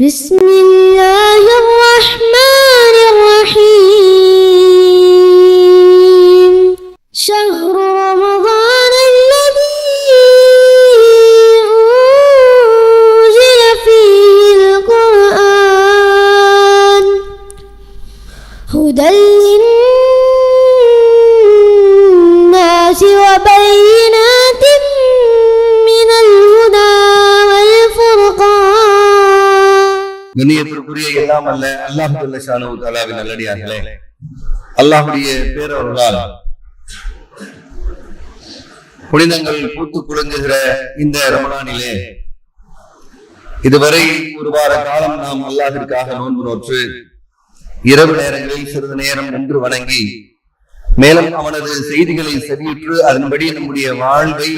بسم الله எல்லாம் அல்ல அல்லாஹுல்ல ஷானு தாலாவின் நல்லடியார்களே. அல்லாஹுடைய பேரவர்களால் புனிதங்கள் பூத்து குலுங்குகிற இந்த ரமலானிலே இதுவரை ஒரு வார காலம் நாம் அல்லாஹிற்காக நோன்பு நோற்று இரவு நேரங்களில் சிறிது நேரம் நின்று வணங்கி மேலும் அவனது செய்திகளை செவியுற்று அதன்படி நம்முடைய வாழ்வை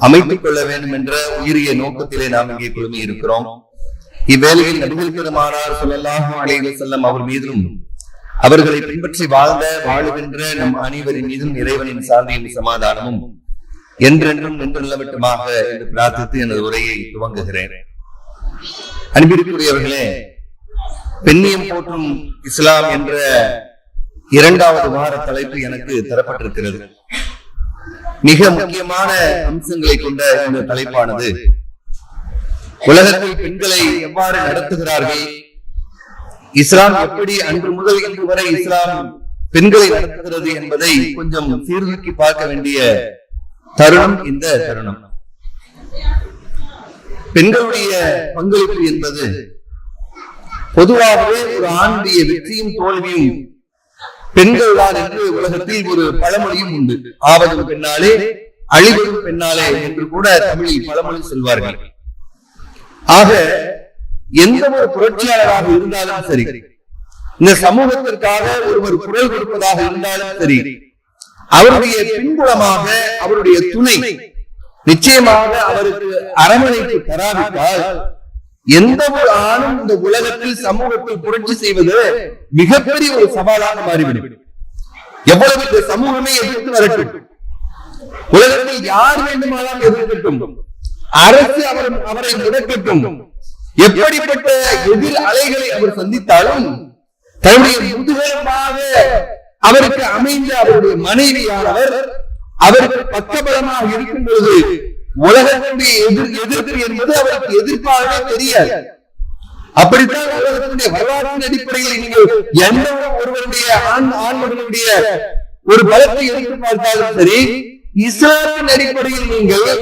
அமைத்துக் கொள்ள வேண்டும் என்ற உயரிய நோக்கத்திலே நாம் இங்கே குழுமி இருக்கிறோம் இவ்வேளையில் நபிகள் பெருமானார் சொல்லலாகும் அலைஹி வஸல்லம் அவர் மீதும் அவர்களை பின்பற்றி வாழ்ந்த வாழுகின்ற நம் அனைவரின் மீதும் இறைவனின் சாந்தியும் சமாதானமும் என்றென்றும் நின்றுள்ளவட்டுமாக என்று பிரார்த்தித்து எனது உரையை துவங்குகிறேன். அன்பிற்குரியவர்களே பெண்ணியம் போற்றும் இஸ்லாம் என்ற இரண்டாவது வார தலைப்பு எனக்கு தரப்பட்டிருக்கிறது. மிக முக்கியமான அம்சங்களை கொண்ட இந்த தலைப்பானது உலகத்தில் பெண்களை எவ்வாறு நடத்துகிறார்கள்? இஸ்லாம் எப்படி அன்று முதல் இன்று வரை இஸ்லாம் பெண்களை நடத்துகிறது என்பதை கொஞ்சம் சீர்தூக்கி பார்க்க வேண்டிய தருணம் இந்த தருணம். பெண்களுடைய பங்களிப்பு என்பது பொதுவாகவே ஒரு ஆணுடைய வெற்றியும் தோல்வியும் பெண்கள் தான் என்று உலகத்தில் ஒரு பழமொழியும் உண்டு. ஆவதும் பெண்ணாலே அழிவதும் பெண்ணாலே என்று கூட தமிழில் பழமொழி சொல்வார்கள். ஆக எந்த ஒரு புரட்சியாளராக இருந்தாலும் சரி. இந்த சமூகத்திற்காக ஒருவர் குரல் கொடுப்பதாக இருந்தாலும் சரி. அவருடைய பின்புலமாக அவருடைய துணை நிச்சயமாக அவருக்கு அரவணைப்பு தராவிட்டால் எந்த ஒரு ஆணும் இந்த உலகத்தில் சமூகத்தில் புரட்சி செய்வது மிகப்பெரிய ஒரு சவாலாக மாறிவிடும். எவ்வளவு இந்த சமூகமே எதிர்த்து வரட்டும். உலகத்தில் யார் வேண்டுமானாலும் எதிர்க்கட்டும். அரசு அவர் அவரை முடக்கட்டும். எப்படிப்பட்ட எதிர் அலைகளை அவர் சந்தித்தாலும் தன்னுடைய முதுகலமாக அவருக்கு அமைந்த அவருடைய மனைவியானவர் அவருக்கு பக்கபலமாக இருக்கும் பொழுது உலகத்தினுடைய எதிர் எதிர்ப்பு என்பது அவருக்கு எதிர்ப்பாகவே தெரியாது. அப்படித்தான் உலகத்தினுடைய வரலாற்றின் அடிப்படையில் நீங்கள் எந்த ஒருவருடைய ஆண் ஆண்மகனுடைய ஒரு பலத்தை எடுத்து பார்த்தாலும் சரி இஸ்லாமின் அடிப்படையில் நீங்கள்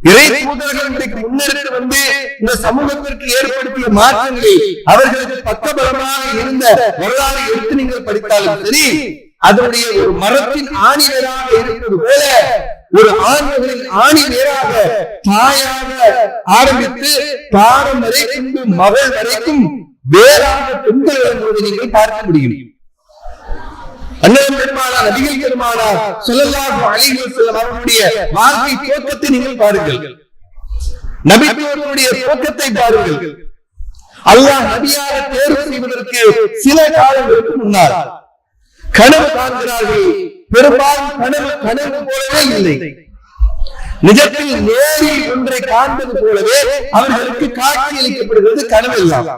இறை தூதர்கள் முன்னெடுத்து வந்து இந்த சமூகத்திற்கு ஏற்படுத்திய மாற்றங்களை அவர்களுக்கு பக்கபலமாக இருந்த வரலாறு எடுத்து நீங்கள் படித்தாலும் சரி அதனுடைய ஒரு மரத்தின் ஆணி வேறாக இருப்பது போல ஒரு ஆண்மகளின் ஆணி வேறாக தாயாக ஆரம்பித்து பாரம் வரைக்கும் மகள் வரைக்கும் வேறாக பெண்கள் என்பதை நீங்கள் பார்க்க முடியும். அண்ணன் பெருமானா நபிகள் பெருமானா சொல்லல்லாஹு அலைஹி வஸல்லம் அவர்களுடைய வாழ்க்கை போக்கத்தை நீங்கள் பாருங்கள். நபி தோழருடைய போக்கத்தை பாருங்கள். அல்லாஹ் நபியாக தேர்வு செய்வதற்கு சில காலங்களுக்கு முன்னால் கனவு காண்கிறார்கள். பெரும்பாலும் கனவு கனவு போலவே இல்லை. நிஜத்தில் நேரில் ஒன்றை காண்பது போலவே அவர்களுக்கு காட்சி அளிக்கப்படுகிறது கனவு எல்லாம்.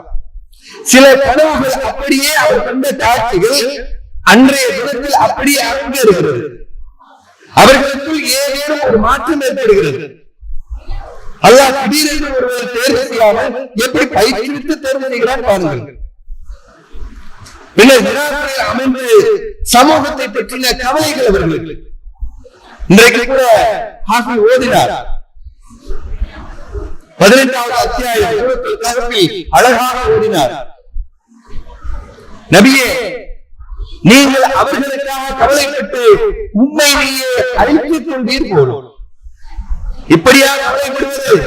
சில கனவுகள் அப்படியே அவர் கண்ட காட்சிகள் அன்றைய தினத்தில் அப்படியே அரங்கேறுகிறது அவர்களுக்குள் ஏதேனும் ஒரு மாற்றம் ஏற்படுகிறது. அல்லாஹ் திடீரென்று ஒருவர் தேர்வு செய்யாமல் எப்படி பயிற்றுவித்து தேர்வு செய்கிறார் பாருங்கள். பின்னர் விழாக்களில் அமைந்து சமூகத்தை பற்றின கவலைகள் அவர்களுக்கு. இன்றைக்கு கூட ஹாஃபி ஓதினார். பதினெட்டாவது அத்தியாயம் அழகாக ஓதினார். நபியே நீங்கள் அவர்களுக்காக கவலைப்பட்டு உண்மை நீயே அழித்துக் கொண்டீர் போலும். இப்படியா கவலைப்படுவது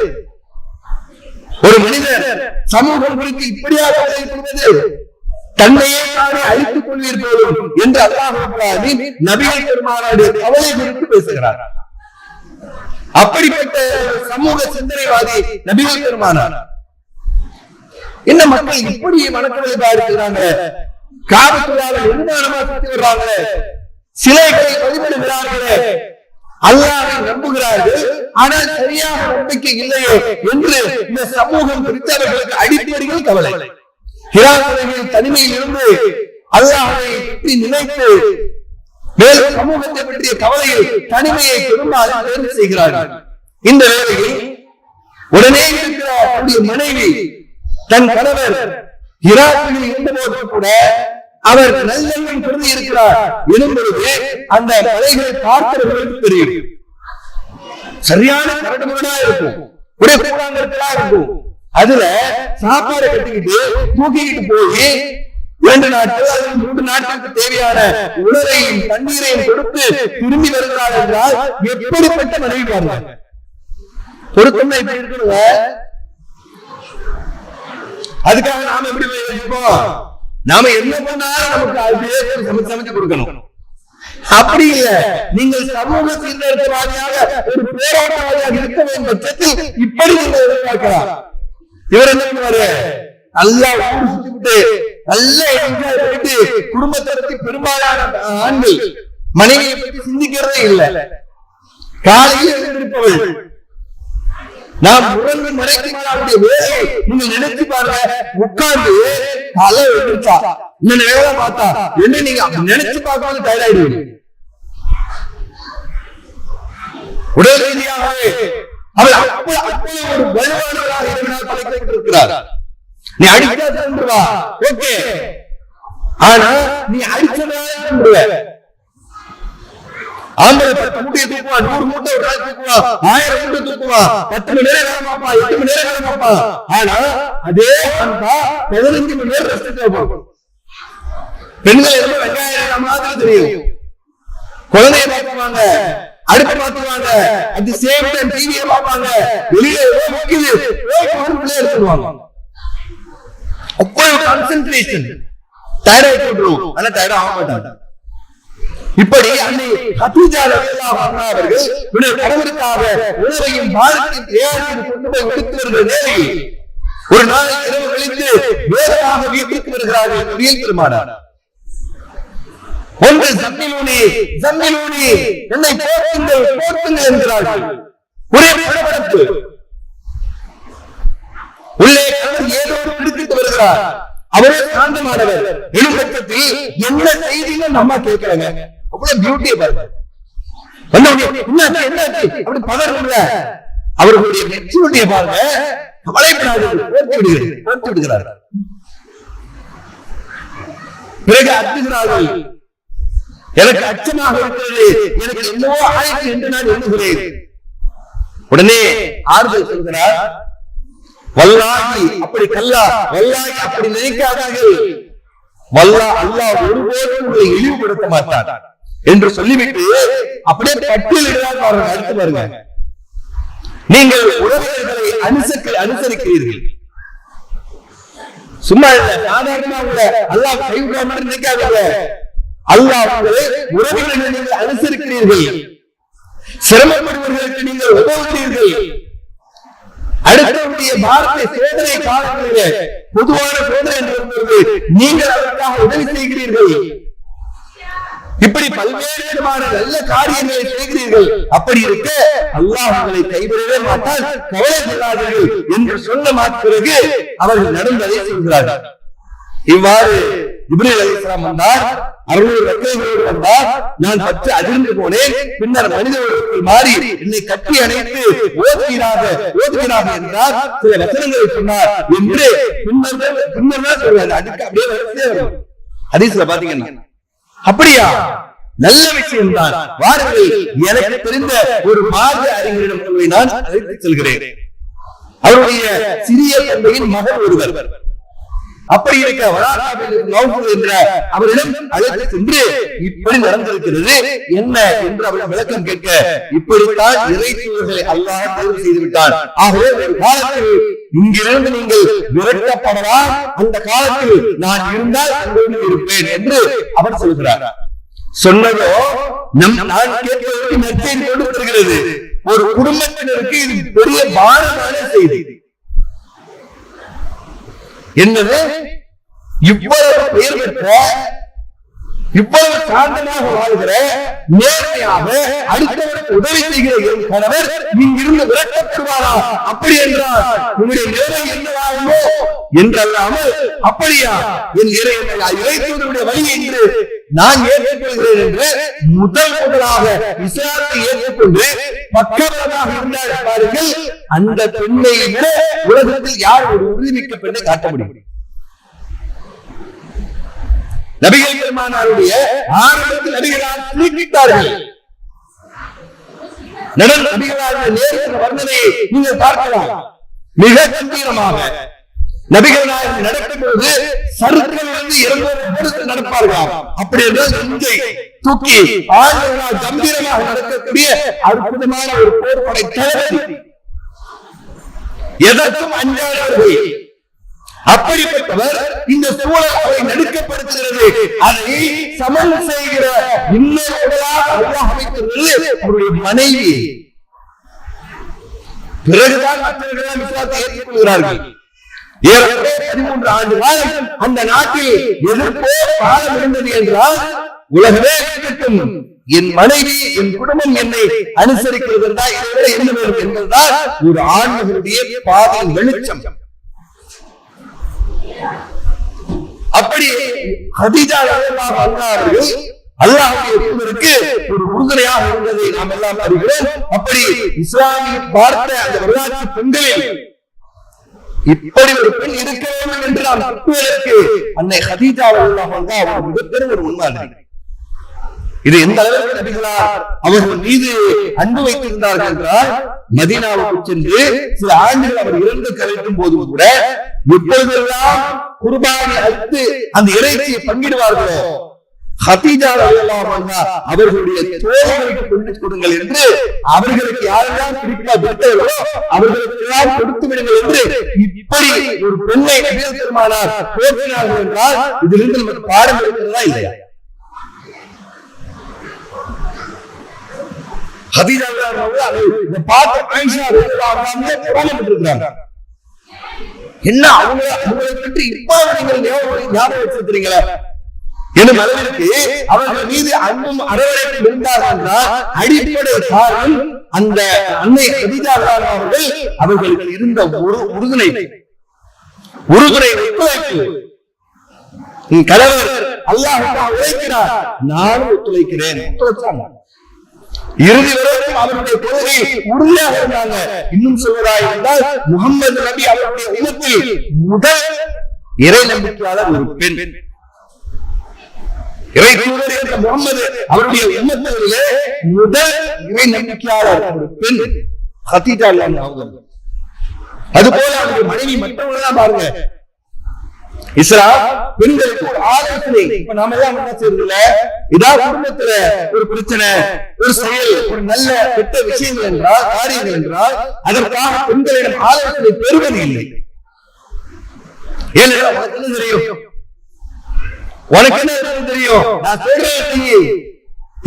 ஒரு மனிதர் சமூகம் குறித்து இப்படியா கவலைப்படுவது தன்னையே தானே அழித்துக் கொள்வீர் போலும் என்று அல்லாஹ் நபிகள் பெருமானாருடைய கவலை குறித்து பேசுகிறார். அப்படிப்பட்ட சமூக சிந்தனைவாதி நபிகள் பெருமானார். என்ன மக்கள் இப்படி மனக்கவலைப்பா இருக்கிறாங்க? நிர்மாணமா சுத்தி சிலைகளை வழிபடுகிறார்களே. அல்லாவை நம்புகிறார்கள். ஆனால் சரியாக நம்பிக்கை இல்லையே என்று இந்த சமூகம் குறித்து அவர்களுக்கு அடிப்படையில் கவலை. தனிமையில் இருந்து அல்லாஹை பற்றி நினைத்து மேலும் சமூகத்தை பற்றிய கவலையில் தனிமையை பெரும்பாலும் தேர்வு செய்கிறார்கள். இந்த வேளையில் உடனே இருக்கிற மனைவி தன் கணவர் இராக்கில் இருந்தபோது கூட அவர் நல்லெண்ணம் பிறந்து இருக்கிறார். எனும் பொழுது அந்த மலைகளை பார்க்கிறவர்களுக்கு தெரியும். சரியான கரடுமுரடா இருக்கும். ஒரே கூடாங்கற்களா இருக்கும். அதுல சாப்பாடு கட்டிக்கிட்டு தூக்கிக்கிட்டு போய் இரண்டு நாட்கள் அல்லது மூன்று நாட்களுக்கு தேவையான உணவையும் தண்ணீரையும் கொடுத்து திரும்பி வருகிறார் என்றால் எப்படிப்பட்ட மனைவி பாருங்க. பொருத்தம் இப்படி இருக்கணுங்க? அதுக்காக நாம எப்படி யோசிப்போம்? நாம என்ன பண்ணாலும் நமக்கு அதுவே சமைச்சு சமைச்சு கொடுக்கணும். அப்படி இல்ல. நீங்கள் சமூக சீர்திருத்தவாதியாக ஒரு போராட்டவாதியாக இருக்க வேண்டும் பட்சத்தில் இப்படி நீங்கள் எதிர்பார்க்கலாம். இவர் என்ன பண்ணுவாரு? நல்லா ஊர் சுத்திவிட்டு நல்ல என்ஜாய் பண்ணிட்டு குடும்பத்தை பத்தி பெரும்பாலான ஆண்கள் மனைவியை பத்தி சிந்திக்கிறதே இல்ல. காலையில் எழுந்திருப்பவள் நாம் உறங்கு மறைக்கிறாருடைய வேலையை நீங்க நினைச்சு பாருங்க உட்கார்ந்து தலை எழுந்திருச்சா இன்னும் வேலை பார்த்தா என்ன நீங்க நினைச்சு பார்க்காம டயர்டாயிடுவீங்க உடல் ரீதியாகவே அவள் அப்படி அப்படி ஒரு வலுவானவராக இருந்தால் படைக்கப்பட்டிருக்கிறார். நீ சென்றுவா ஓகே. ஆனா நீ அடிச்சதால சென்றுவ ஆம்பளை மூட்டையை தூக்குவான் நூறு மூட்டை ஒரு நாள் தூக்குவான் ஆயிரம் மூட்டை தூக்குவான் பத்து மணி நேரம் வேலை பார்ப்பான் எட்டு மணி நேரம் வேலை பார்ப்பான் ஆனா அதே அன்பா பதினஞ்சு மணி நேரம் ரெஸ்ட் தேவைப்படும் பெண்கள் எதுவும் வெங்காயம் மாதிரி தெரியும். குழந்தைய பார்த்துவாங்க அடுப்பு பார்த்துவாங்க அட் தி சேம் டைம் டிவியை பார்ப்பாங்க. வெளியில ஏதோ முக்கியது உள்ளே எடுத்துருவாங்க அவ்வளவு கான்சென்ட்ரேஷன் டயர்ட் ஆகி போட்டுரும். ஆனா டயர்ட் ஆக மாட்டாங்க. இப்படி அன்னை அன்ஹா அவர்கள் கணவருக்காக உணவையும் பாரத்தையும் தயாரித்து கொண்டு போய் கொடுத்து வருகிற நேரில் ஒரு நாள் இரவு கழித்து வேகமாக வீட்டுக்கு வருகிறார்கள் நபிகள் பெருமானார். ஒன்று ஜம்மிலூனி ஜம்மிலூனி என்னை போர்த்துங்கள் போர்த்துங்கள் என்கிறார்கள். ஒரே படபடப்பு. உள்ளே கணவர் ஏதோ ஒரு பிடித்துட்டு வருகிறார். அவரே சாந்தமானவர். எனும் பட்சத்தில் என்ன செய்தின்னு நம்ம கேட்கலங்க. அவ்வளவு பியூட்டியை பாருங்க அப்படி பதறல அவர்களுடைய மெச்சூரிட்டியை பாருங்க. விடுகிறார்கள். பிறகு எனக்கு அச்சமாக இருக்கிறது. எனக்கு என்னவோ ஆயிற்று என்று நான் எண்ணுகிறேன். உடனே ஆறுதல் சொல்கிறார். வல்லாகி அப்படி கல்லா வல்லாகி அப்படி நினைக்காதீர்கள். வல்லா அல்லாஹ் ஒருபோதும் உங்களை இழிவுபடுத்த மாட்டான். என்று சொல்லிவிட்டு அப்படியே பட்டியலிடுறார் பாருங்க அடுத்து பாருங்க. நீங்கள் உறவினர்களை அனுசரி அனுசரிக்கிறீர்கள். சும்மா இல்ல சாதாரணமா உங்களை அல்லாஹ் கைவிடுற நினைக்காத நினைக்காதீங்க. அல்லாஹ் உங்களை நீங்கள் அனுசரிக்கிறீர்கள். சிரமப்படுபவர்களுக்கு நீங்கள் உதவுகிறீர்கள். அடுத்தவருடைய பாரத்தை சோதனை காலங்களிலே பொதுவான சோதனை என்று நீங்கள் அதற்காக உதவி செய்கிறீர்கள். இப்படி பல்வேறு விதமான நல்ல காரியங்களை செய்கிறீர்கள். அப்படி இருக்க அல்லாஹ் உங்களை கைவிடவே மாட்டால் கவலை கொள்ளாதீர்கள் என்று சொன்ன மாத்திரகு அவர்கள் நடந்ததை சொல்கிறார்கள் இவ்வாறு இப்ரேல் அலிஸ்லாம் வந்தார் அறுநூறு ரெக்கைகளோடு வந்தார். நான் பற்று அதிர்ந்து போனேன் பின்னர் மனித உருவத்தில் மாறி என்னை கட்டி அணைத்து ஓதுகிறாக ஓதுகிறாக என்றார். சில வசனங்களை சொன்னார் என்று பின்னர் பின்னர் தான் சொல்றாரு அதுக்கு அப்படியே வரிசையா வரும். ஹதீஸ்ல பாத்தீங்கன்னா அப்படியா? நல்ல விஷயம் தான். வாருங்கள் எனக்கு தெரிந்த ஒரு மார்க்க அறிஞரிடம் நான் அழைத்து செல்கிறேன். அவருடைய சிறிய தந்தையின் மகன் ஒருவர். அப்படி இருக்க என்ற அவரிடம் அழைத்து சென்று இப்படி நடந்திருக்கிறது. என்ன என்று அவரிடம் விளக்கம் கேட்க இப்படித்தான் இறை தூதர்களை அல்லாஹ் தேர்வு செய்து விட்டான் ஆகவே ஒரு காலத்தில் இங்கிருந்து நீங்கள் விரட்டப்படலாம் அந்த காலத்தில் நான் இருந்தால் அங்கோடு இருப்பேன் என்று அவர் சொல்கிறார். சொன்னதோ நம் நான் கேட்பதற்கு நற்செய்தி கொண்டு வருகிறது ஒரு குடும்பத்தினருக்கு இது பெரிய பாரமான செய்தி. என்னது? இவ்வளவு பெயர் பெற்ற இவ்வளவு சாந்தமாக வாழ்கிற நேர்மையாக அடுத்தவருக்கு உதவி செய்கிற என் கணவர் இங்கிருந்து விரட்டப்படுவாரா? அப்படி என்றால் உங்களுடைய நேர்மை என்னவாகுமோ என்றல்லாமல் அப்படியா? என் இறை இறைத்துவதனுடைய வழி என்று நான் ஏற்றுக்கொள்கிறேன் என்று முதல் முதலாக இஸ்லாத்தை ஏற்றுக்கொண்டு பக்கபலமாக இருந்தார். பாருங்கள் அந்த பெண்ணை விட உலகத்தில் யார் ஒரு உறுதிமிக்க பெண்ணை காட்ட முடியும்? நபிகள் பெருமானாருடைய ஆரம்பத்தில் நபிகளால் குறிப்பிட்டார்கள் நடந்த நபிகளாருடைய நேரத்தில் வர்ணனையை நீங்கள் பார்க்கலாம். மிக கம்பீரமாக நபிகள் நாயகம் நடக்கும் நடக்கும்போது சருக்களிலிருந்து இறந்தோடு நடப்பார்களாம். அப்படி என்றால் நஞ்சை தூக்கி ஆண்களால் கம்பீரமாக நடக்கக்கூடிய அற்புதமான ஒரு போர்படை தளபதி. எதற்கும் அஞ்சாதவர்கள். அப்படிப்பட்டவர் இந்த சூழலை நடுக்கப்படுத்துகிறது அதை சமன் செய்கிற இன்னொரு உடலாக அவருடைய மனைவி. பிறகுதான் மற்றவர்கள் விசுவாசத்தை ஏற்றுக்கொள்கிறார்கள். பதிமூன்று ஆண்டு காலம் அந்த நாட்டில் எதிர்ப்போ காலம் இருந்தது என்றால் உலகமே இருக்கட்டும். என் மனைவி என் குடும்பம் என்னை அனுசரிக்கிறது என்பதுதான் ஒரு ஆண்மகனுடைய பாதையின் வெளிச்சம். அப்படி ஹதீஜா ரலியல்லாஹு அன்ஹா அவர்கள் அல்லாஹ்வுடைய ஒரு உறுதுணையாக இருந்ததை நாம் எல்லாம் அறிகிறோம். அப்படி இஸ்லாமிய பார்த்த அந்த வரலாற்று பெண்களில் இப்படி ஒரு பெண் இருக்க வேண்டும் என்று நாம் தப்புவதற்கு அன்னை ஹதீஜா ரலியல்லாஹு அன்ஹா ஒரு மிகப்பெரும் ஒரு முன்மாதிரி இது எந்த அளவுக்கு நபிகளார் அவர்கள் மீது அன்பு வைத்திருந்தார்கள் என்றால் மதீனாவுக்கு சென்று சில ஆண்டுகள் அவர் இறந்து கலைக்கும் போதும் கூட எப்பொழுதெல்லாம் குர்பானி அழித்து அந்த இறைச்சியை பங்கிடுவார்களோ ஹதீஜா அவர்களுடைய தோழர்களுக்கு கொண்டு கொடுங்கள் என்று அவர்களுக்கு யாரெல்லாம் பிடிக்கா அவர்களுக்கு எல்லாம் கொடுத்து விடுங்கள் என்று இப்படி ஒரு பெண்ணை நபிகள் பெருமானார் போற்றினார்கள் என்றால் இதிலிருந்து நமக்கு பாடம் இருக்கிறதா இல்லையா? என்ன அவங்க அவங்களை பற்றி இவ்வளவு நீங்கள் ஞாபகம் ஞாபகம் எனும் அளவிற்கு அவர்கள் மீது அன்பும் அரவணைப்பும் இருந்தார்கள் என்றால் அடிப்படை காரணம் அந்த அன்னை ஹதீஜா அவர்கள் அவர்களுக்கு இருந்த ஒரு உறுதுணை உறுதுணை ஒத்துழைப்பு உன் கணவர் அல்லாஹ் உழைக்கிறார் நானும் ஒத்துழைக்கிறேன் ஒத்துழைச்சாங்க இறுதி வரைக்கும் அவருடைய கொள்கை உறுதியாக இருந்தாங்க. இன்னும் சொல்வதாக இருந்தால் முகமது நபி அவருடைய உலகத்தில் முதல் இறை நம்பிக்கையாளர் ஒரு பெண். இறை தூதர் என்ற முகமது அவருடைய எண்ணத்திலே முதல் இறை நம்பிக்கையாளர் ஒரு பெண். ஹதீஜா அல்லாஹ் அவங்க அது போல அவருடைய மனைவி மற்றவங்க பாருங்க இஸ்லாம் பெண்களுக்கு ஒரு ஆலோசனை. இப்ப நாம எல்லாம் என்ன செய்யறதுல இதான் குடும்பத்துல ஒரு பிரச்சனை ஒரு செயல் ஒரு நல்ல கெட்ட விஷயங்கள் என்றால் காரியங்கள் என்றால் அதற்காக பெண்களிடம் ஆலோசனை பெறுவது இல்லை. ஏன்னா தெரியும்? உனக்கு என்ன தெரியும்? நான் சொல்றேன்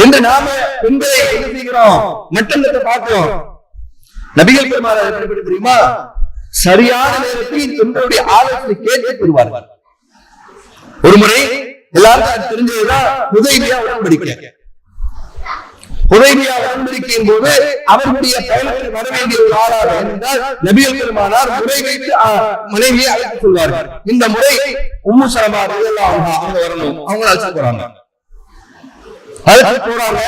என்று நாம பெண்களை என்ன செய்கிறோம்? மட்டத்தை பார்க்கிறோம். நபிகள் பெருமாள் தெரியுமா? சரியான நேரத்தில் பெண்களுடைய ஆலோசனை கேட்டு பெறுவார்கள் ஒரு முறை எல்லாருக்கும் தெரிஞ்சதுதான் உதவியா உடன்படிக்க உதவியா உடன்படிக்கையின் போது அவருடைய பயணத்தில் வர வேண்டிய ஒரு ஆளாக என்றால் நபிகள் பெருமானார் முறை வைத்து மனைவியை அழைத்து சொல்வார்கள். இந்த முறை உம்மு சலமா ரலியல்லாஹு அவங்க வரணும். அவங்க அழைச்சு போறாங்க. அழைச்சு போறாங்க.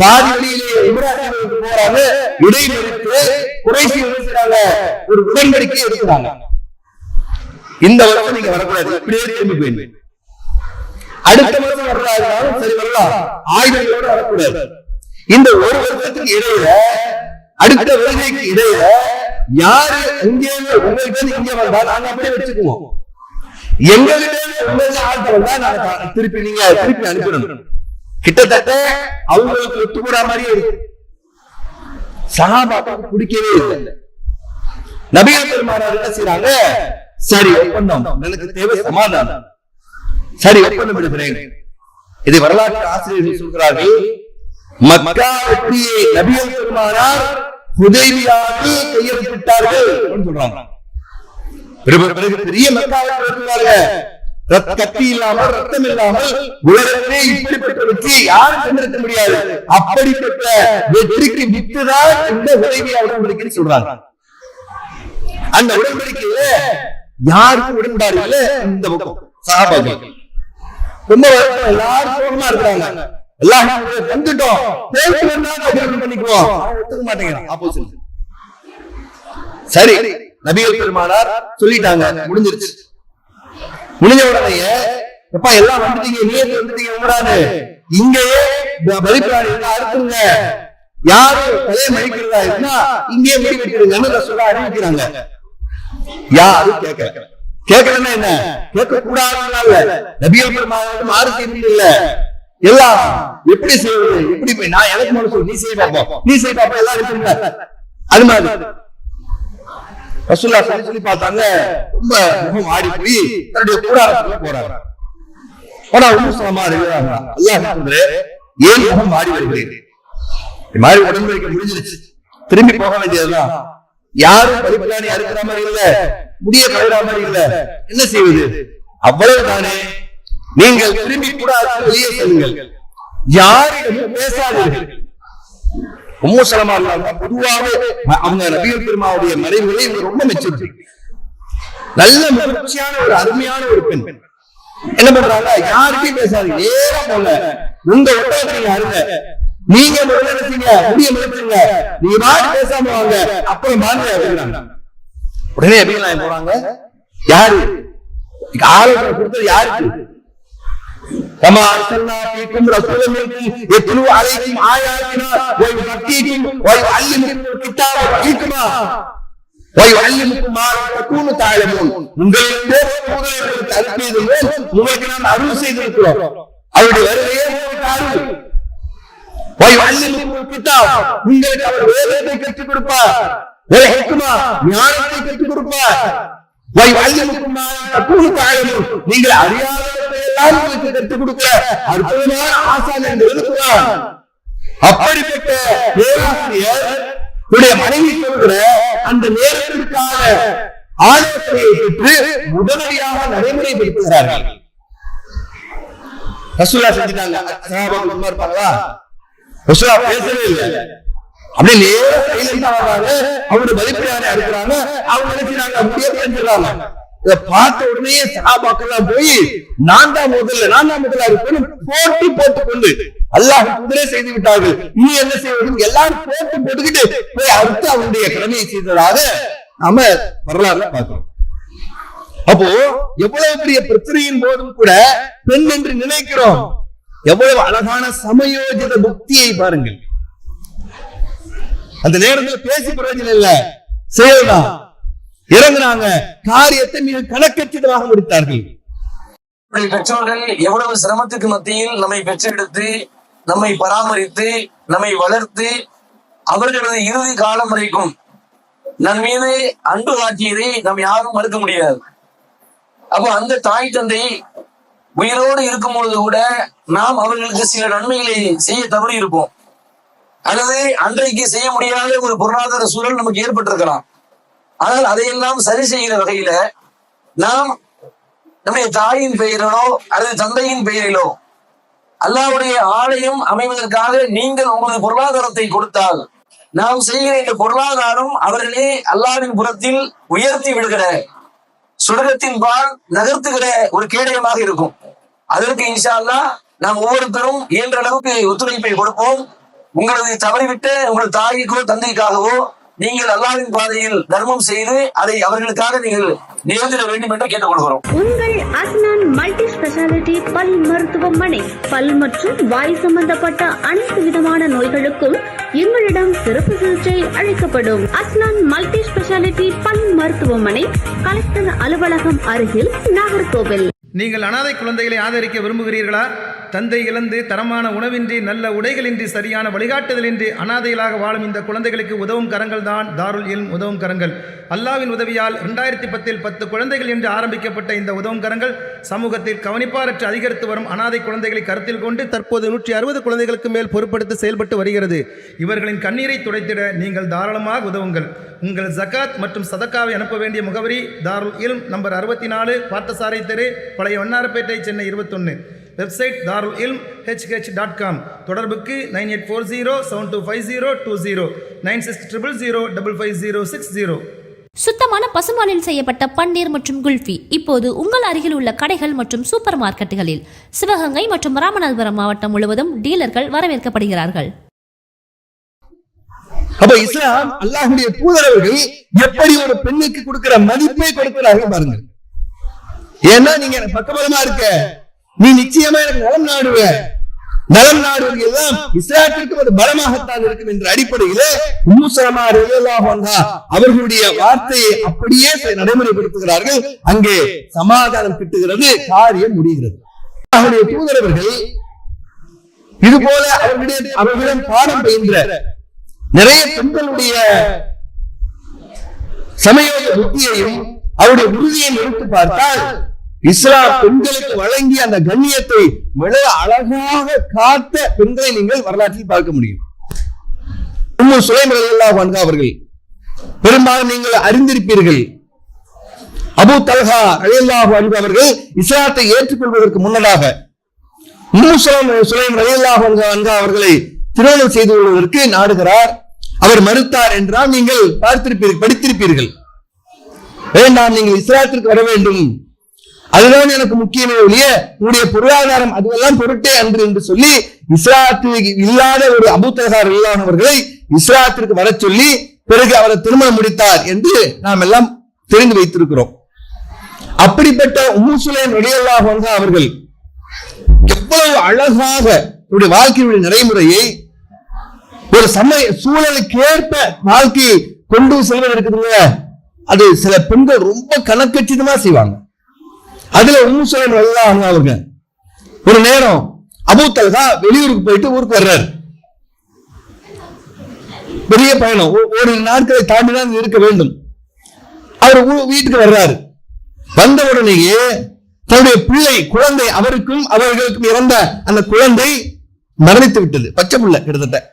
பாதி வழியிலே இப்ராஹிம் போறாங்க. இடைமறித்து குறைசி இருக்கிறாங்க ஒரு உடன்படிக்கை எடுக்கிறாங்க. இந்த வருஷம் நீங்க வரக்கூடாது. இப்படியே திரும்பி போயிருந்தேன் அடுத்த வருஷம் வர்றாலும் சரி வரலாம். ஆயுதங்களோட வரக்கூடாது. இந்த ஒரு வருஷத்துக்கு இடையில அடுத்த வருகைக்கு இடையில யாரு இங்கே உங்களுக்கு இருந்து இங்க வந்தா நாங்க அப்படியே வச்சுக்குவோம். எங்ககிட்ட இருந்து உங்களுக்கு ஆட்கள் வந்தா நாங்க திருப்பி நீங்க திருப்பி அனுப்பிடணும். கிட்டத்தட்ட அவங்களுக்கு ஒத்து போற மாதிரியே இருக்கு. சகாபாக்கு பிடிக்கவே இல்லை. நபிகள் பெருமானார் என்ன செய்யறாங்க சரி ஒப்பந்தம். எனக்கு தேவை சமாதானம். சரி ஒப்பந்தம் விடுகிறேன். இதை வரலாற்று ஆசிரியர்கள் சொல்கிறார்கள் மக்கா வெற்றியை நபியல் பெருமானார் உதவியாக கையெழுத்திட்டார்கள் சொல்றாங்க. பெரிய மக்காவை வருவாங்க கத்தி இல்லாமல் ரத்தம் இல்லாமல் உலகத்திலே இப்படிப்பட்ட வெற்றியை யாரும் கண்டிருக்க முடியாது. அப்படிப்பட்ட வெற்றிக்கு வித்துதான் இந்த உதவியா உடன்படிக்கைன்னு சொல்றாங்க. அந்த உடன்படிக்கையில யாருக்கும் உடன்பாடு இல்ல இந்த பக்கம். சகாபாக்கள். ரொம்ப எல்லாரும் சோகமா இருக்கிறாங்க. எல்லாம் வந்துட்டோம். கல்யாணம் பண்ணிக்குவோம். ஒத்துக்க மாட்டேங்கிறான். ஆப்போசிட் சரி நபிகள் பெருமானார் சொல்லிட்டாங்க. முடிஞ்சிருச்சு. முடிஞ்ச உடனே எப்பா எல்லாம் வந்துட்டீங்க நீங்க வந்துட்டீங்க உங்களாரு இங்கேயே மதிப்பிராணி அறுத்துங்க யாரும் தலையை மதிக்கிறதா இருந்தா இங்கேயே முடி வெட்டிடுங்கன்னு சொல்ல அறிவிக்கிறாங்க. யாரும் கேட்கல கேட்கலன்னா என்ன? கேட்க கூடாதுனால நபிகள் மாறு செய்தி இல்ல எல்லாம் எப்படி செய்வது? எப்படி போய் நான் எனக்கு சொல்லு. நீ செய்ய பார்ப்போம் நீ செய்ய பார்ப்போம் எல்லாம் இருக்குங்க அது மாதிரி. ரசூல்லா சொல்லி சொல்லி பார்த்தாங்க. ரொம்ப முகம் ஆடி போய் தன்னுடைய கூடாரத்துக்குள்ள போறாங்க. ஆனா உண்மை சமமா இருக்கிறாங்க அல்லாஹ் ஏன் முகம் வருகிறேன் இது மாதிரி உடன்படிக்கை முடிஞ்சிருச்சு. திரும்பி போக வேண்டியதுதான். யாரும் பரிபிராணி அறுக்கிற மாதிரி இல்ல முடிய கழுற மாதிரி இல்ல. என்ன செய்வது? அவ்வளவுதானே. நீங்கள் திரும்பி கூட வெளியே செல்லுங்கள். யாரிடமும் பேசாதீர்கள். உம்மு சலமா இல்லாம பொதுவாக அவங்க நபிகள் பெருமாவுடைய மறைவுகளை இவங்க ரொம்ப மெச்சூரிட்டி. நல்ல மகிழ்ச்சியான ஒரு அருமையான ஒரு பெண். என்ன பண்றாங்க? யாருக்கும் பேசாதீங்க. நேரம் போல. உங்க ஒட்டகத்தை நீங்க அருங்க. நீங்க முதல்ல என்ன செய்யுங்க முடிய மறுத்துங்க நீங்க மாட்டு பேசாம வாங்க அப்புறம் மாநில அப்படிங்கிறாங்க உடனே எப்படி போறாங்க யாரு ஆலோசனை கொடுத்தது யாருக்கு كما أرسلنا فيكم رسولا منكم يتلو عليكم آياتنا ويزكيكم ويعلمكم الكتاب والحكمة ويعلمكم ما لم تكونوا تعلمون உங்களிடமே தூதரை உங்களுக்கு அனுப்பியது போல் உங்களுக்கு நாம் அருள் செய்திருக்கிறோம் அவருடைய வருகையே உங்களுக்கு அருள் ويعلمكم الكتاب உங்களுக்கு அவர் வேதத்தை கற்றுக் கொடுப்பார். ஒரு ஹெக்குமா ஞானத்தை கற்றுக் கொடுப்பார். நீங்கள் அறியாதவர்களை கற்றுக் கொடுக்கிற அற்புதமான ஆசான் என்று இருக்கிறார் அப்படிப்பட்ட பேராசிரியர் மனைவி சொல்கிற அந்த நேரத்திற்கான ஆலோசனையை பெற்று உடனடியாக நடைமுறைப்படுத்துகிறார்கள். ரசூல்லா செஞ்சுட்டாங்க. இருப்பாங்களா பேசவே இல்லை. அப்படியே நேரா சைலண்டா வர்றாங்க அவருடைய மதிப்பீடான இருக்கிறாங்க அவங்க நினைக்கிறாங்க அப்படியே செஞ்சிடறாங்க இத பார்த்த உடனே சஹாபாக்கெல்லாம் போய் நான் தான் முதல்ல நான் தான் முதல்ல இருப்பேன் போட்டி போட்டுக் கொண்டு அல்லாஹ் முதலே செய்து விட்டார்கள். நீ என்ன செய்வது? எல்லாரும் போட்டு போட்டுக்கிட்டு போய் அடுத்து அவருடைய கடமையை செய்ததாக நாம வரலாறுல பார்க்கிறோம். அப்போ எவ்வளவு பெரிய பிரச்சனையின் போதும் கூட பெண் என்று நினைக்கிறோம். எவ்வளவு அழகான சமயோஜித புக்தியை பாருங்கள். அந்த நேரத்தில் பேசி பிரயோஜனம் இல்ல. செயல்தான் இறங்குறாங்க. காரியத்தை மிக கணக்கச்சிதமாக முடித்தார்கள். பெற்றோர்கள் எவ்வளவு சிரமத்துக்கு மத்தியில் நம்மை பெற்றெடுத்து நம்மை பராமரித்து நம்மை வளர்த்து அவர்களது இறுதி காலம் வரைக்கும் நம் மீது அன்பு காட்டியதை நாம் யாரும் மறுக்க முடியாது. அப்போ அந்த தாய் தந்தை உயிரோடு இருக்கும் பொழுது கூட நாம் அவர்களுக்கு சில நன்மைகளை செய்ய தவறி இருப்போம். அல்லது அன்றைக்கு செய்ய முடியாத ஒரு பொருளாதார சூழல் நமக்கு ஏற்பட்டிருக்கலாம். ஆனால் அதையெல்லாம் சரி செய்கிற வகையில நாம் நம்முடைய தாயின் பெயரிலோ அல்லது தந்தையின் பெயரிலோ அல்லாவுடைய ஆலயம் அமைவதற்காக நீங்கள் உங்களது பொருளாதாரத்தை கொடுத்தால் நாம் செய்கிற இந்த பொருளாதாரம் அவர்களே அல்லாவின் புறத்தில் உயர்த்தி விடுகிற சுடகத்தின் பால் நகர்த்துகிற ஒரு கேடயமாக இருக்கும். அதற்கு இன்ஷால்லா நாம் ஒவ்வொருத்தரும் இயன்ற அளவுக்கு ஒத்துழைப்பை கொடுப்போம். உங்களது தவறிவிட்ட உங்கள் தாய்க்கோ தந்தைக்காகவோ நீங்கள் அல்லாவின் பாதையில் தர்மம் செய்து அதை அவர்களுக்காக நீங்கள் நிகழ்த்திட வேண்டும் என்று கேட்டுக்கொள்கிறோம். உங்கள் அஸ்னான் மல்டி ஸ்பெஷாலிட்டி பல் மருத்துவமனை பல் மற்றும் வாய் சம்பந்தப்பட்ட அனைத்து விதமான நோய்களுக்கும் எங்களிடம் சிறப்பு சிகிச்சை அளிக்கப்படும். அஸ்னான் மல்டி ஸ்பெஷாலிட்டி பல் மருத்துவமனை கலெக்டர் அலுவலகம் அருகில் நாகர்கோவில். நீங்கள் அனாதை குழந்தைகளை ஆதரிக்க விரும்புகிறீர்களா? தந்தை இழந்து தரமான உணவின்றி நல்ல உடைகளின்றி சரியான வழிகாட்டுதலின்றி அனாதைகளாக வாழும் இந்த குழந்தைகளுக்கு உதவும் கரங்கள் தான் தாருல் இல் உதவும் கரங்கள். அல்லாவின் உதவியால் ரெண்டாயிரத்தி பத்தில் பத்து குழந்தைகள் என்று ஆரம்பிக்கப்பட்ட இந்த உதவும் கரங்கள் சமூகத்தில் கவனிப்பாரற்று அதிகரித்து வரும் அனாதை குழந்தைகளை கருத்தில் கொண்டு தற்போது நூற்றி அறுபது குழந்தைகளுக்கு மேல் பொறுப்படுத்தி செயல்பட்டு வருகிறது. இவர்களின் கண்ணீரை துடைத்திட நீங்கள் தாராளமாக உதவுங்கள். உங்கள் ஜகாத் மற்றும் சதக்காவை அனுப்ப வேண்டிய முகவரி தாருல் இல்ம் நம்பர் அறுபத்தி நாலு பார்த்தசாரை தெரு பழைய வண்ணாரப்பேட்டை சென்னை இருபத்தொன்று website Darul Ilm HH dot com தொடர்புக்கு nine eight four zero seven two five zero two zero nine six triple zero double five zero six zero. சுத்தமான பசும்பாலில் செய்யப்பட்ட பன்னீர் மற்றும் குல்ஃபி இப்போது உங்கள் அருகில் உள்ள கடைகள் மற்றும் சூப்பர் மார்க்கெட்டுகளில். சிவகங்கை மற்றும் ராமநாதபுரம் மாவட்டம் முழுவதும் டீலர்கள் வரவேற்கப்படுகிறார்கள். அப்ப இஸ்லாம் அல்லாஹுடைய தூதரவர்கள் எப்படி ஒரு பெண்ணுக்கு கொடுக்கிற மதிப்பை கொடுக்கிறார்கள் பாருங்க. ஏன்னா நீங்க பக்கபலமா இருக்க. நீ நிச்சயமா எனக்கு நலம் நாடுவ. நலம் நாடுவது எல்லாம் இஸ்லாத்திற்கும் அது பலமாகத்தான் இருக்கும் என்ற அடிப்படையிலே உம்முசலமா அவர்களுடைய வார்த்தையை அப்படியே நடைமுறைப்படுத்துகிறார்கள். அங்கே சமாதானம் கிட்டுகிறது காரியம் முடிகிறது. அவருடைய தூதரவர்கள் இது போல அவர்களுடைய அவர்களிடம் பாடம் பயின்ற நிறைய பெண்களுடைய சமயோக புத்தியையும் அவருடைய உறுதியையும் எடுத்து பார்த்தால் இஸ்லாம் பெண்களுக்கு வழங்கிய அந்த கண்ணியத்தை மிக அழகாக காத்த பெண்களை நீங்கள் வரலாற்றில் பார்க்க முடியும். உம்மு சுலைம் ரலியல்லாஹு அவர்கள் பெரும்பாலும் நீங்கள் அறிந்திருப்பீர்கள். அபு தல்ஹா ரலியல்லாஹு அன்ஹு அவர்கள் இஸ்லாத்தை ஏற்றுக்கொள்வதற்கு முன்னதாக சுலைம் சுலைம் ரலியல்லாஹு அவர்களை திருமணம் செய்து கொள்வதற்கு நாடுகிறார். அவர் மறுத்தார் என்றால் நீங்கள் பார்த்திருப்பீர்கள் படித்திருப்பீர்கள். வேண்டாம் நீங்கள் இஸ்லாத்திற்கு வர வேண்டும். அதுதான் எனக்கு முக்கியமே ஒழிய உன்னுடைய பொருளாதாரம் அதுவெல்லாம் பொருட்டே அன்று என்று சொல்லி இஸ்ராத்திற்கு இல்லாத ஒரு அபுத்தகார் இல்லாதவர்களை இஸ்லாத்திற்கு வர சொல்லி பிறகு அவரை திருமணம் முடித்தார் என்று நாம் எல்லாம் தெரிந்து வைத்திருக்கிறோம். அப்படிப்பட்ட உம்முசுலேன் ரலியல்லாஹு அவர்கள் எவ்வளவு அழகாக அவருடைய வாழ்க்கையுடைய நடைமுறையை ஒரு சமய சூழலுக்கு ஏற்ப வாழ்க்கையை கொண்டு செல்வது இருக்குதுங்க. அது சில பெண்கள் ரொம்ப கணக்கச்சிதமா செய்வாங்க. அதுல உம்முசலம் எல்லாம் அவங்க. ஒரு நேரம் அபூ தல்ஹா வெளியூருக்கு போயிட்டு ஊருக்கு வர்றாரு. பெரிய பயணம். ஒரு நாட்களை தாண்டி தான் இருக்க வேண்டும். அவர் வீட்டுக்கு வர்றாரு. வந்த உடனேயே தன்னுடைய பிள்ளை குழந்தை அவருக்கும் அவர்களுக்கும் இறந்த அந்த குழந்தை மரணித்து விட்டது. பச்சை பிள்ளை கிட்டத்தட்ட.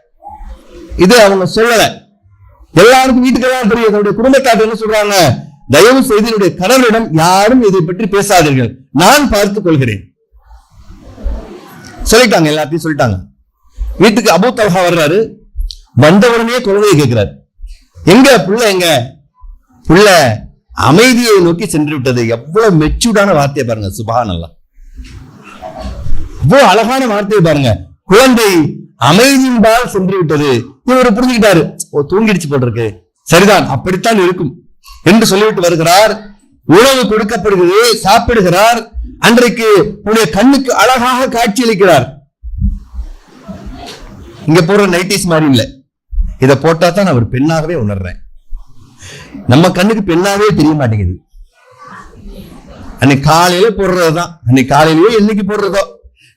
இது அவங்க சொல்லல. எல்லாருக்கும் வீட்டுக்கெல்லாம் தெரியும். தன்னுடைய குடும்பத்தாட்டு என்ன சொல்றாங்க? தயவு செய்து என்னுடைய கணவரிடம் யாரும் இதை பற்றி பேசாதீர்கள். நான் பார்த்துக் கொள்கிறேன். சொல்லிட்டாங்க எல்லாத்தையும் சொல்லிட்டாங்க. வீட்டுக்கு அபு தல்ஹா வர்றாரு. வந்தவுடனே குழந்தையை கேட்கிறார். எங்க புள்ள எங்க? புள்ள அமைதியை நோக்கி சென்று விட்டது. எவ்வளவு மெச்சூர்டான வார்த்தையை பாருங்க சுபஹான் அல்லா இவ்வளவு அழகான வார்த்தையை பாருங்க. குழந்தை அமைதியின்பால் சென்று விட்டது. இவர் புரிஞ்சுக்கிட்டாரு. ஓ தூங்கிடுச்சு போட்டிருக்கு சரிதான் அப்படித்தான் இருக்கும். என்று சொல்லிவிட்டு வருகிறார். உணவு கொடுக்கப்படுகிறது சாப்பிடுகிறார். அன்றைக்கு உன்னுடைய கண்ணுக்கு அழகாக காட்சியளிக்கிறார். இங்க போற நைட்டிஸ் மாதிரி இல்லை. இதை போட்டா தான் நான் ஒரு பெண்ணாகவே உணர்றேன். நம்ம கண்ணுக்கு பெண்ணாகவே தெரிய மாட்டேங்குது. அன்னைக்கு காலையில போடுறதுதான். அன்னைக்கு காலையிலயோ என்னைக்கு போடுறதோ.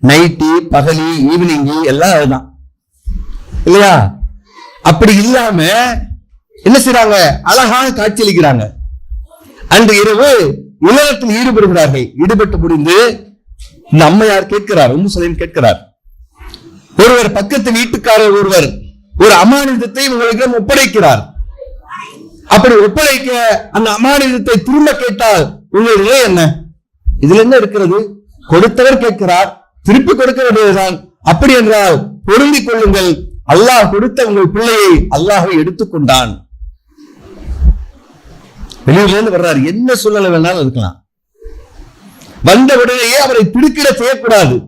நைட்டு பகலி ஈவினிங் எல்லாம் அதுதான். இல்லையா? அப்படி இல்லாம என்ன செய்றாங்க? அழகாக காட்சியளிக்கிறாங்க. அன்று இரவு உலகத்தில் ஈடுபடுகிறார்கள். ஈடுபட்டு முடிந்து இந்த அம்மையார் கேட்கிறார்? உம்மு சலீம் கேட்கிறார். ஒருவர் பக்கத்து வீட்டுக்காரர் ஒருவர் ஒரு அமானிதத்தை உங்களிடம் ஒப்படைக்கிறார். அப்படி ஒப்படைக்க அந்த அமானிதத்தை திரும்ப கேட்டால் உங்கள் நிலை என்ன? இதுல என்ன இருக்கிறது? கொடுத்தவர் கேட்கிறார் திருப்பி கொடுக்க வேண்டியதுதான் அப்படி என்றால் பொருந்திக் கொள்ளுங்கள். அல்லாஹ் கொடுத்த உங்கள் பிள்ளையை அல்லாஹ் எடுத்துக்கொண்டான் வெளியூர்ல இருந்து வர்றாரு. என்ன சூழ்நிலை வேணாலும் இருக்கலாம். வந்த உடனேயே அவரை திடுக்கிட செய்யக்கூடாது.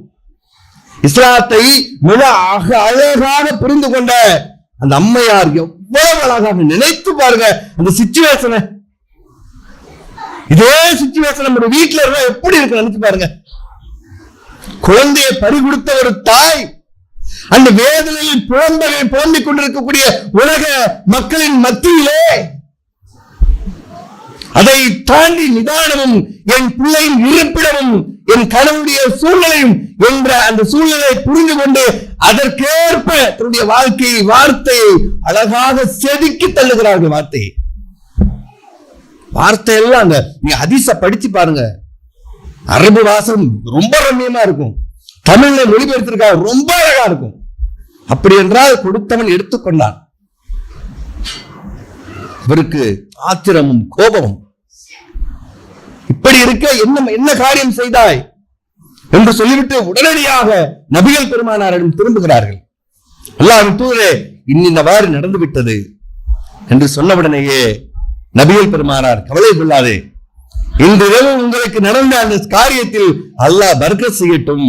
இஸ்லாத்தை மிக அக- அழகாக புரிந்து கொண்ட அந்த அம்மையார் எவ்வளவு அழகாக நினைத்து பாருங்க. அந்த சிச்சுவேஷனை இதே சுச்சுவேஷன் நம்ம வீட்டுல இருந்தா எப்படி இருக்கு நினைச்சு பாருங்க. குழந்தையை பறி கொடுத்த ஒரு தாய் அந்த வேதனையில் புலம்ப புலம்பிக் கொண்டிருக்கக்கூடிய உலக மக்களின் மத்தியிலே அதை தாண்டி நிதானமும் என் பிள்ளையின் இருப்பிடமும் என் கணவனுடைய சூழ்நிலையும் என்ற அந்த சூழ்நிலையை புரிந்து கொண்டு அதற்கேற்ப தன்னுடைய வாழ்க்கையை வார்த்தையை அழகாக செதுக்கி தள்ளுகிறார்கள் வார்த்தையை வார்த்தை. எல்லாம் அங்க நீங்க அதிச படிச்சு பாருங்க. அரபு வாசம் ரொம்ப ரம்மியமா இருக்கும். தமிழ்ல மொழிபெயர்த்திருக்காங்க ரொம்ப அழகா இருக்கும். அப்படி என்றால் கொடுத்தவன் எடுத்துக்கொண்டான். இவருக்கு ஆத்திரமும் கோபமும். இருக்க என்ன என்ன காரியம் செய்தாய்? என்று சொல்லிவிட்டு உடனடியாக நபிகள் பெருமானாரிடம் திரும்புகிறார்கள். அல்லாஹ் தூதரே இன்னிந்தவாறு நடந்து விட்டது என்று சொன்னவுடனேயே நபிகள் பெருமானார் கவலை கொள்ளாதே. இன்றிரவு உங்களுக்கு நடந்த அந்த காரியத்தில் அல்லாஹ் பர்க்கத் செய்யட்டும்.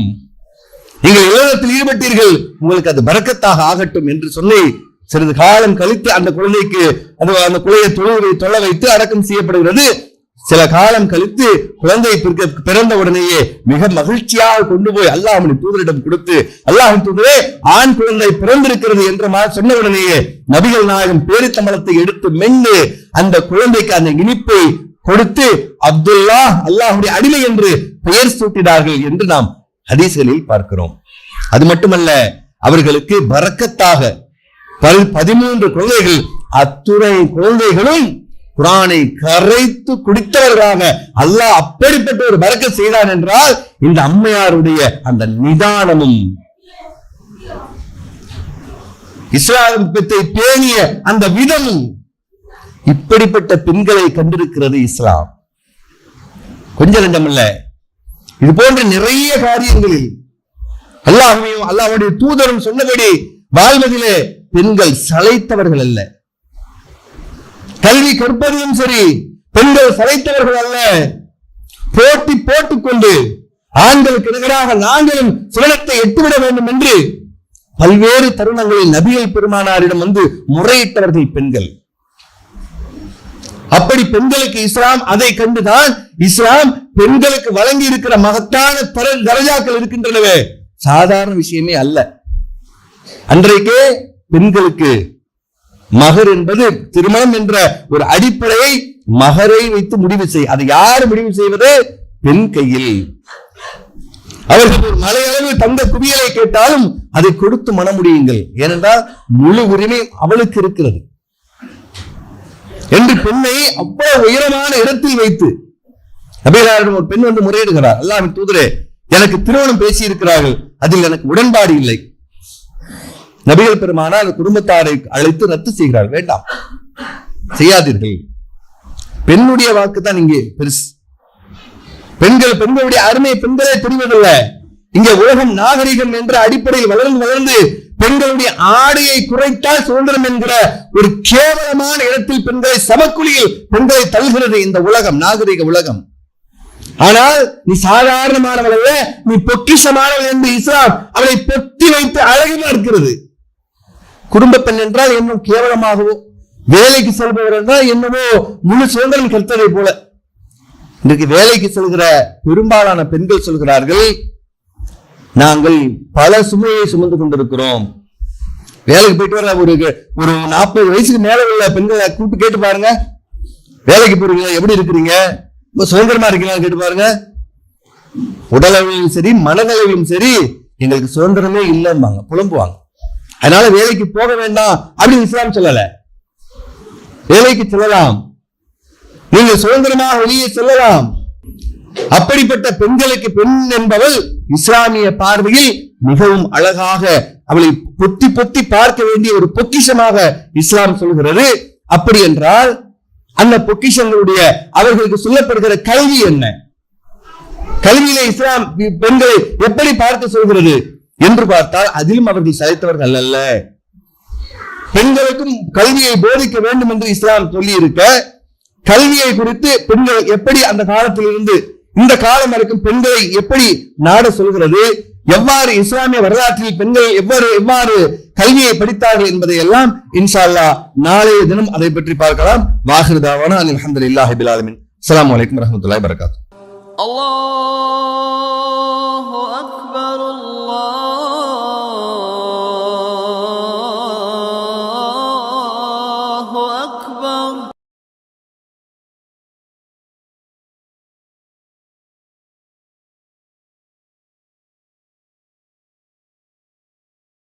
நீங்கள் இல்லறத்தில் ஈடுபட்டீர்கள் உங்களுக்கு அது பறக்கத்தாக ஆகட்டும் என்று சொல்லி சிறிது காலம் கழித்து அந்த குழந்தைக்கு அந்த அந்த குழையை தொழுவை தொலை வைத்து அடக்கம் செய்யப்படுகிறது. சில காலம் கழித்து குழந்தை பிறந்த உடனேயே மிக மகிழ்ச்சியாக கொண்டு போய் அல்லாஹ்வின் தூதரிடம் கொடுத்து அல்லாஹின் தூதரே ஆண் குழந்தை பிறந்திருக்கிறது என்று மாதிரி சொன்ன உடனேயே நபிகள் நாயகம் பேரித்தமலத்தை எடுத்து மென்று அந்த குழந்தைக்கு அந்த இனிப்பை கொடுத்து அப்துல்லா அல்லாஹுடைய அடிமை என்று பெயர் சூட்டினார்கள் என்று நாம் ஹதீஸ்களில் பார்க்கிறோம். அது மட்டுமல்ல அவர்களுக்கு பறக்கத்தாக பல் பதிமூன்று குழந்தைகள் அத்துறை குழந்தைகளும் குரானை கரைத்து குடித்தவர்களாக அல்லாஹ் அப்படிப்பட்ட ஒரு பறக்க செய்தான் என்றால் இந்த அம்மையாருடைய அந்த நிதானமும் இஸ்லாமத்தை பேணிய அந்த விதமும் இப்படிப்பட்ட பெண்களை கண்டிருக்கிறது இஸ்லாம். கொஞ்சம் நெஞ்சமல்ல. இது போன்ற நிறைய காரியங்களில் அல்லாஹையும் அல்லாஹுடைய தூதரும் சொன்னபடி வாழ்வதிலே பெண்கள் சளைத்தவர்கள் அல்ல. கல்வி கற்பதிலும் சரி பெண்கள் சளைத்தவர்கள் அல்ல. போட்டி போட்டுக் கொண்டு ஆண்களுக்கு எதிராக நாங்களும் சுவனத்தை எட்டுவிட வேண்டும் என்று பல்வேறு தருணங்களில் நபிகள் பெருமானாரிடம் வந்து முறையிட்டவர்கள் பெண்கள். அப்படி பெண்களுக்கு இஸ்லாம் அதை கண்டுதான் இஸ்லாம் பெண்களுக்கு வழங்கி இருக்கிற மகத்தான தர தரஜாக்கள் இருக்கின்றனவே. சாதாரண விஷயமே அல்ல. அன்றைக்கே பெண்களுக்கு மகர் என்பது திருமணம் என்ற ஒரு அடிப்படையை மகரை வைத்து முடிவு செய். அதை யார் முடிவு செய்வது? பெண் கையில். அவர்கள் ஒரு மலையளவு தங்க குவியலை கேட்டாலும் அதை கொடுத்து மணமுடியுங்கள் ஏனென்றால் முழு உரிமை அவளுக்கு இருக்கிறது. என்று பெண்ணை அவ்வளவு உயரமான இடத்தில் வைத்து நபிகளாரிடம் ஒரு பெண் வந்து முறையிடுகிறார். அல்லாஹ்வின் தூதரே எனக்கு திருமணம் பேசி இருக்கிறார்கள் அதில் எனக்கு உடன்பாடு இல்லை. நபிகள் பெருமானா அந்த குடும்பத்தாரை அழைத்து ரத்து செய்கிறார். வேண்டாம். செய்யாதீர்கள். பெண்ணுடைய வாக்கு தான் இங்கே பெருசு. பெண்கள் பெண்களுடைய அருமை பெண்களே தெரிவதில்லை இங்கே உலகம் நாகரிகம் என்ற அடிப்படையில் வளர்ந்து வளர்ந்து பெண்களுடைய ஆடையை குறைத்தால் சுதந்திரம் என்கிற ஒரு கேவலமான இடத்தில் பெண்களை சமக்குழியில் பெண்களை தள்ளுகிறது இந்த உலகம் நாகரிக உலகம். ஆனால் நீ சாதாரணமானவள் அல்ல நீ பொக்கிஷமானவள் என்று இஸ்லாம் அவளை பொத்தி வைத்து அழகமா இருக்கிறது குடும்ப பெண் என்றால் இன்னும் கேவலமாகவோ வேலைக்கு செல்பவர் என்றால் என்னவோ முழு சுதந்திரம் கெடுத்ததை போல. இன்றைக்கு வேலைக்கு செல்கிற பெரும்பாலான பெண்கள் சொல்கிறார்கள் நாங்கள் பல சுமையை சுமந்து கொண்டிருக்கிறோம். வேலைக்கு போயிட்டு வர ஒரு ஒரு நாற்பது வயசுக்கு மேல உள்ள பெண்களை கூப்பிட்டு கேட்டு பாருங்க. வேலைக்கு போறீங்க எப்படி இருக்கிறீங்க? ரொம்ப சுதந்திரமா இருக்கீங்களா கேட்டு பாருங்க. உடலளவிலும் சரி மனதளவிலும் சரி எங்களுக்கு சுதந்திரமே இல்லைம்பாங்க புலம்புவாங்க. அதனால வேலைக்கு போக வேண்டாம் அப்படின்னு இஸ்லாம் சொல்லல. வேலைக்கு செல்லலாம். நீங்கள் சுதந்திரமாக வெளியே செல்லலாம். அப்படிப்பட்ட பெண்களுக்கு பெண் என்பவள் இஸ்லாமிய பார்வையில் மிகவும் அழகாக அவளை பொத்தி பொத்தி பார்க்க வேண்டிய ஒரு பொக்கிஷமாக இஸ்லாம் சொல்கிறது. அப்படி என்றால் அந்த பொக்கிஷங்களுடைய அவர்களுக்கு சொல்லப்படுகிற கல்வி என்ன? கல்வியில இஸ்லாம் பெண்களை எப்படி பார்க்க சொல்கிறது? என்று பார்த்தால் அதிலும் அவர்கள் சளைத்தவர்கள் அல்ல பெண்களுக்கும் கல்வியை போதிக்க வேண்டும் என்று இஸ்லாம் சொல்லி இருக்க கல்வியை குறித்து பெண்கள் எப்படி அந்த காலத்திலிருந்து இந்த காலம் வரைக்கும் பெண்களை எப்படி நாட சொல்கிறது எவ்வாறு இஸ்லாமிய வரலாற்றில் பெண்கள் எவ்வாறு எவ்வாறு கல்வியை படித்தார்கள் என்பதை எல்லாம் இன்ஷால்லா நாளைய தினம் அதை பற்றி பார்க்கலாம். வாகிருதாவான அலமதுல்லாஹிபில் ஆலமின். அஸ்லாம் வலைக்கம் வரமத்துல வரகாத்து